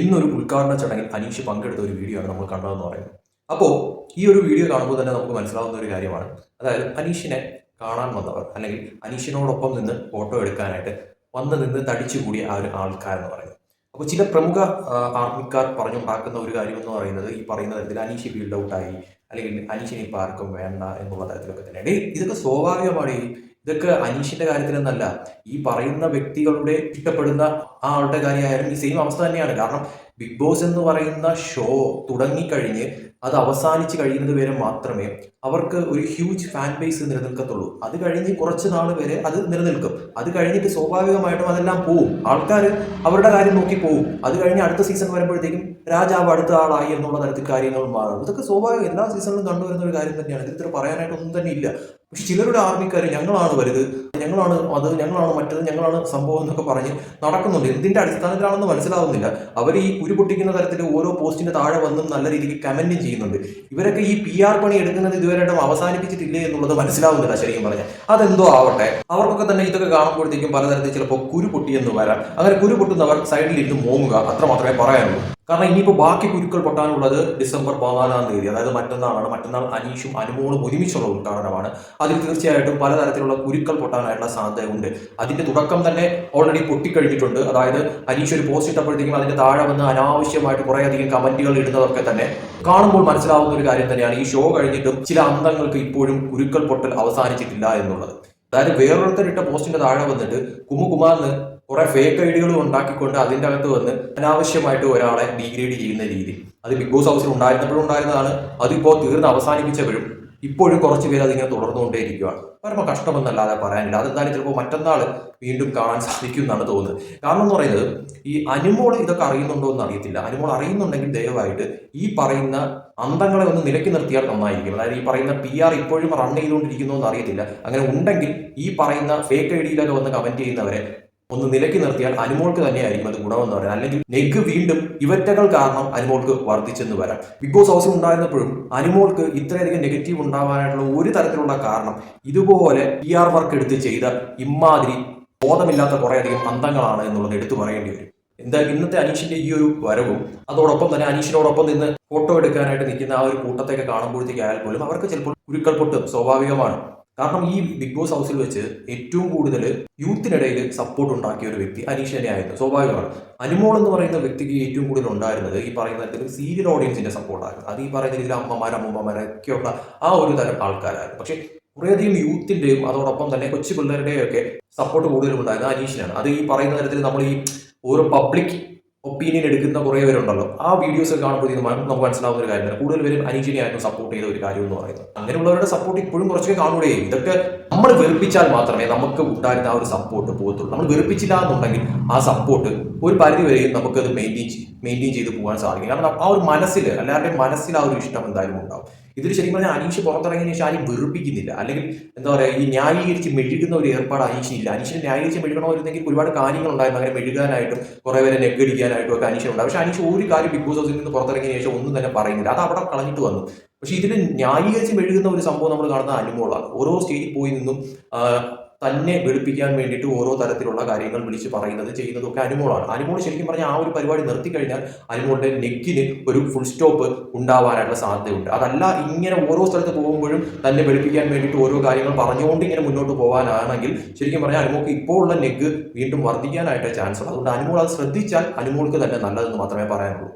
ഇന്നൊരു ഉദ്ഘാടന ചടങ്ങിൽ അനീഷ് പങ്കെടുത്ത ഒരു വീഡിയോ ആണ് നമ്മൾ കണ്ടതെന്ന് പറയുന്നത്. അപ്പോൾ ഈ ഒരു വീഡിയോ കാണുമ്പോൾ തന്നെ നമുക്ക് മനസ്സിലാവുന്ന ഒരു കാര്യമാണ്. അതായത് അനീഷിനെ കാണാൻ വന്നവർ അല്ലെങ്കിൽ അനീഷിനോടൊപ്പം നിന്ന് ഫോട്ടോ എടുക്കാനായിട്ട് വന്ന് നിന്ന് തടിച്ചു കൂടിയ ആ ഒരു ആൾക്കാരെന്ന് പറയുന്നത്. അപ്പോൾ ചില പ്രമുഖ ആർമിക്കാർ പറഞ്ഞുണ്ടാക്കുന്ന ഒരു കാര്യം എന്ന് പറയുന്നത് ഈ പറയുന്ന തരത്തിൽ അനീഷ് ഫീൽഡ് ഔട്ടായി അല്ലെങ്കിൽ അനീഷിനെ ഇപ്പോൾ ആർക്കും വേണ്ട എന്നുള്ള തരത്തിലൊക്കെ തന്നെ. ഇതൊക്കെ സ്വാഭാവികമാണ്. ഇതൊക്കെ അനീഷിന്റെ കാര്യത്തിലെന്നല്ല. ഈ പറയുന്ന വ്യക്തികളുടെ ഇഷ്ടപ്പെടുന്ന ആ ആളുടെ കാര്യമായാലും ഈ സെയിം അവസ്ഥ തന്നെയാണ്. കാരണം ബിഗ് ബോസ് എന്ന് പറയുന്ന ഷോ തുടങ്ങിക്കഴിഞ്ഞ് അത് അവസാനിച്ച് കഴിയുന്നത് വരെ മാത്രമേ അവർക്ക് ഒരു ഹ്യൂജ് ഫാൻ ബേസ് നിലനിൽക്കത്തുള്ളൂ. അത് കഴിഞ്ഞ് കുറച്ച് നാൾ വരെ അത് നിലനിൽക്കും. അത് കഴിഞ്ഞിട്ട് സ്വാഭാവികമായിട്ടും അതെല്ലാം പോവും. ആൾക്കാർ അവരുടെ കാര്യം നോക്കി പോവും. അത് കഴിഞ്ഞ് അടുത്ത സീസൺ വരുമ്പോഴത്തേക്കും രാജാവ് അടുത്ത ആളായി എന്നുള്ള തരത്തിൽ കാര്യങ്ങൾ മാറും. ഇതൊക്കെ സ്വാഭാവികം. എല്ലാ സീസണിലും കണ്ടുവരുന്ന ഒരു കാര്യം തന്നെയാണ്. ഇതിൽ ഇത്ര പറയാനായിട്ടൊന്നും തന്നെ ഇല്ല. പക്ഷെ ചിലരുടെ ആർമിക്കാർ ഞങ്ങളാണ് വലുത് ഞങ്ങളാണ് അത് ഞങ്ങളാണ് മറ്റത് ഞങ്ങളാണ് സംഭവം എന്നൊക്കെ പറഞ്ഞ് നടക്കുന്നുണ്ട്. എന്തിന്റെ അടിസ്ഥാനത്തിലാണെന്ന് മനസ്സിലാവുന്നില്ല. അവർ ഈ ഉരു പൊട്ടിക്കുന്ന തരത്തിൽ ഓരോ പോസ്റ്റിന്റെ താഴെ വന്നും നല്ല രീതിക്ക് കമന്റും ചെയ്യുന്നുണ്ട്. ഇവരൊക്കെ ഈ പി ആർ പണി എടുക്കുന്നത് ഇതുവരെയായിട്ടും അവസാനിപ്പിച്ചിട്ടില്ലേ എന്നുള്ളത് മനസ്സിലാവുന്നില്ല ശരിക്കും പറഞ്ഞാൽ. അതെന്തോ ആവട്ടെ. അവർക്കൊക്കെ തന്നെ ഇതൊക്കെ കാണുമ്പോഴത്തേക്കും പലതരത്തിൽ ചിലപ്പോൾ കുരു പൊട്ടിയെന്ന് വരാം. അങ്ങനെ കുരു പൊട്ടുന്നവർ സൈഡിൽ ഇരുന്ന് മോങ്ങുക അത്ര മാത്രമേ പറയാനുള്ളൂ. കാരണം ഇനിയിപ്പോൾ ബാക്കി കുരുക്കൾ പൊട്ടാനുള്ളത് ഡിസംബർ പതിനാലാം തീയതി. അതായത് മറ്റന്നാളാണ്. മറ്റന്നാൾ അനീഷും അനുമോളും ഒരുമിച്ചുള്ള ഉദ്ഘാടനമാണ്. അതിൽ തീർച്ചയായിട്ടും പലതരത്തിലുള്ള കുരുക്കൾ പൊട്ടാനായിട്ടുള്ള സാധ്യതയുണ്ട്. അതിന്റെ തുടക്കം തന്നെ ഓൾറെഡി പൊട്ടിക്കഴിഞ്ഞിട്ടുണ്ട്. അതായത് അനീഷ് ഒരു പോസ്റ്റ് ഇട്ടപ്പോഴത്തേക്കും അതിന്റെ താഴെ വന്ന് അനാവശ്യമായിട്ട് കുറേയധികം കമന്റുകൾ ഇടുന്നതൊക്കെ തന്നെ കാണുമ്പോൾ മനസ്സിലാവുന്ന ഒരു കാര്യം തന്നെയാണ്. ഈ ഷോ കഴിഞ്ഞിട്ടും ചില അംഗങ്ങൾക്ക് ഇപ്പോഴും കുരുക്കൾ പൊട്ടൽ അവസാനിച്ചിട്ടില്ല എന്നുള്ളത്. അതായത് വേറൊരുത്തരിട്ട പോസ്റ്റിന്റെ താഴെ വന്നിട്ട് കുമുകുമാറിന് കുറെ ഫേക്ക് ഐഡികൾ ഉണ്ടാക്കിക്കൊണ്ട് അതിന്റെ അകത്ത് വന്ന് അനാവശ്യമായിട്ട് ഒരാളെ ഡീഗ്രേഡ് ചെയ്യുന്ന രീതി. അത് ബിഗ് ബോസ് ഹൗസിൽ ഉണ്ടായിരുന്നപ്പോഴും ഉണ്ടായിരുന്നതാണ്. അതിപ്പോൾ തീർന്ന് അവസാനിപ്പിച്ചവരും ഇപ്പോഴും കുറച്ച് പേര് അതിങ്ങനെ തുടർന്നുകൊണ്ടേയിരിക്കുകയാണ് പരമ കഷ്ടമെന്നല്ലാതെ പറയാനില്ല. അതെന്തായാലും ചിലപ്പോൾ മറ്റന്നാൾ വീണ്ടും കാണാൻ സാധിക്കും എന്നാണ് തോന്നുന്നത്. കാരണം എന്ന് പറയുന്നത് ഈ അനുമോൾ ഇതൊക്കെ അറിയുന്നുണ്ടോ എന്ന് അറിയത്തില്ല. അനുമോൾ അറിയുന്നുണ്ടെങ്കിൽ ദയവായിട്ട് ഈ പറയുന്ന അന്തങ്ങളെ ഒന്ന് നിലക്കി നിർത്തിയാൽ നന്നായിരിക്കും. അതായത് ഈ പറയുന്ന പി ആർ ഇപ്പോഴും റൺ ചെയ്തുകൊണ്ടിരിക്കുന്നു എന്ന് അറിയത്തില്ല. അങ്ങനെ ഉണ്ടെങ്കിൽ ഈ പറയുന്ന ഫേക്ക് ഐ ഡിയിലൊക്കെ വന്ന് കമന്റ് ചെയ്യുന്നവരെ ഒന്ന് നിലക്കി നിർത്തിയാൽ അനുമോൾക്ക് തന്നെയായിരിക്കും അത് ഗുണമെന്ന് പറയാം. അല്ലെങ്കിൽ നെഗ് വീണ്ടും ഇവറ്റകൾ കാരണം അനുമോൾക്ക് വർദ്ധിച്ചെന്ന് വരാം. ബിഗ് ബോസ് ഹൗസിൽ ഉണ്ടായിരുന്നപ്പോഴും അനുമോൾക്ക് ഇത്രയധികം നെഗറ്റീവ് ഉണ്ടാവാനായിട്ടുള്ള ഒരു തരത്തിലുള്ള കാരണം ഇതുപോലെ പി ആർ വർക്ക് എടുത്ത് ചെയ്ത ഇമാതിരി ബോധമില്ലാത്ത കുറേയധികം അന്തങ്ങളാണ് എന്നുള്ളത് എടുത്തു പറയേണ്ടി വരും. എന്തായാലും ഇന്നത്തെ അനീഷിന്റെ ഈ ഒരു വരവും അതോടൊപ്പം തന്നെ അനീഷിനോടൊപ്പം നിന്ന് ഫോട്ടോ എടുക്കാനായിട്ട് നിൽക്കുന്ന ആ ഒരു കൂട്ടത്തെയൊക്കെ കാണുമ്പോഴത്തേക്ക് ആയാൽ പോലും അവർക്ക് ചിലപ്പോൾ ഉരുക്കൾ പൊട്ടും. സ്വാഭാവികമാണ്. കാരണം ഈ ബിഗ് ബോസ് ഹൗസിൽ വെച്ച് ഏറ്റവും കൂടുതൽ യൂത്തിനിടയിൽ സപ്പോർട്ട് ഉണ്ടാക്കിയ ഒരു വ്യക്തി അനീഷ് തന്നെയായിരുന്നു. സ്വാഭാവികമാണ്. അനുമോൾ എന്ന് പറയുന്ന വ്യക്തിക്ക് ഏറ്റവും കൂടുതൽ ഉണ്ടായിരുന്നത് ഈ പറയുന്ന തരത്തിൽ സീരിയൽ ഓഡിയൻസിന്റെ സപ്പോർട്ടായിരുന്നു അത് ഈ പറയുന്ന രീതിയിൽ അമ്മമാർ അമ്മൂമ്മമാരൊക്കെയുള്ള ആ ഒരു തരം ആൾക്കാരായിരുന്നു. പക്ഷേ കുറേയധികം യൂത്തിന്റെയും അതോടൊപ്പം തന്നെ കൊച്ചു പിള്ളേരുടെയും ഒക്കെ സപ്പോർട്ട് കൂടുതലും ഉണ്ടായിരുന്നത് അനീഷിനാണ്. അത് ഈ പറയുന്ന തരത്തിൽ നമ്മൾ ഈ ഓരോ പബ്ലിക് ഒപ്പീനിയൻ എടുക്കുന്ന കുറേ പേരുണ്ടല്ലോ. ആ വീഡിയോസ് ഒക്കെ കാണുമ്പോഴത്തേക്കും നമുക്ക് മനസ്സിലാവുന്ന ഒരു കാര്യമാണ്. കൂടുതൽ പേരും അനീഷിനെയായിരുന്നു സപ്പോർട്ട് ചെയ്ത ഒരു കാര്യം എന്ന് പറയുന്നത്. അങ്ങനെയുള്ളവരുടെ സപ്പോർട്ട് ഇപ്പോഴും കുറച്ചൊക്കെ കാണുകയേ ഇതൊക്കെ നമ്മൾ വെറുപ്പിച്ചാൽ മാത്രമേ നമുക്ക് ഉണ്ടായിരുന്ന ആ ഒരു സപ്പോർട്ട് പോകത്തുള്ളൂ. നമ്മൾ വെറുപ്പിച്ചില്ല എന്നുണ്ടെങ്കിൽ ആ സപ്പോർട്ട് ഒരു പരിധി വരെയും നമുക്കത് മെയിന്റെയിൻ മെയിന്റെയിൻ ചെയ്ത് പോകാൻ സാധിക്കും. കാരണം ആ ഒരു മനസ്സിൽ അല്ലാതെ മനസ്സിൽ ആ ഒരു ഇഷ്ടം എന്തായാലും ഉണ്ടാവും. ഇതിൽ ശരിക്കും പറഞ്ഞാൽ അനീഷ് പുറത്തിറങ്ങിയതിന് ശേഷം ആരും വെറുപ്പിക്കുന്നില്ല. അല്ലെങ്കിൽ എന്താ പറയുക ഈ ന്യായീകരിച്ച് മെഴുകുന്ന ഒരു ഏർപ്പാട് അനീഷിനില്ല അനീഷിനെ ന്യായീകരിച്ച് മെഴുകണമായിരുന്നെങ്കിൽ ഒരുപാട് കാര്യങ്ങൾ ഉണ്ടായിരുന്നു. അങ്ങനെ മെഴുകാനായിട്ടും കുറെ പേരെ നെഗടിക്കാനായിട്ടും ഒക്കെ അനീഷിനുണ്ട് പക്ഷേ അനീഷ് ഒരു കാര്യം ബിഗ് ബോസ് ഹൗസിൽ നിന്ന് പുറത്തിറങ്ങിയ ശേഷം ഒന്നും തന്നെ പറയുന്നില്ല. അത് അവിടെ കളഞ്ഞിട്ട് വന്നു. പക്ഷേ ഇതിന് ന്യായീകരിച്ച് മെഴുകുന്ന ഒരു സംഭവം നമ്മൾ കാണുന്ന അനുമോളാണ്. ഓരോ സ്റ്റേജിൽ പോയി നിന്നും തന്നെ വെളുപ്പിക്കാൻ വേണ്ടിയിട്ട് ഓരോ തരത്തിലുള്ള കാര്യങ്ങൾ വിളിച്ച് പറയുന്നത് ചെയ്യുന്നതൊക്കെ അനുമോളാണ്. അനുമോൾ ശരിക്കും പറഞ്ഞാൽ ആ ഒരു പരിപാടി നിർത്തി കഴിഞ്ഞാൽ അനുമോളുടെ നെക്കിന് ഒരു ഫുൾ സ്റ്റോപ്പ് ഉണ്ടാവാനുള്ള സാധ്യതയുണ്ട്. അതല്ല ഇങ്ങനെ ഓരോ സ്ഥലത്ത് പോകുമ്പോഴും തന്നെ വെളുപ്പിക്കാൻ വേണ്ടിയിട്ട് ഓരോ കാര്യങ്ങൾ പറഞ്ഞുകൊണ്ട് ഇങ്ങനെ മുന്നോട്ട് പോകാനാണെങ്കിൽ ശരിക്കും പറഞ്ഞാൽ അനുമോൾക്ക് ഇപ്പോൾ ഉള്ള നെഗ് വീണ്ടും വർദ്ധിക്കാനായിട്ട് ചാൻസ് ഉണ്ട്. അതുകൊണ്ട് അനുമോൾ അത് ശ്രദ്ധിച്ചാൽ അനുമോൾക്ക് തന്നെ നല്ലതെന്ന് മാത്രമേ പറയാനുള്ളൂ.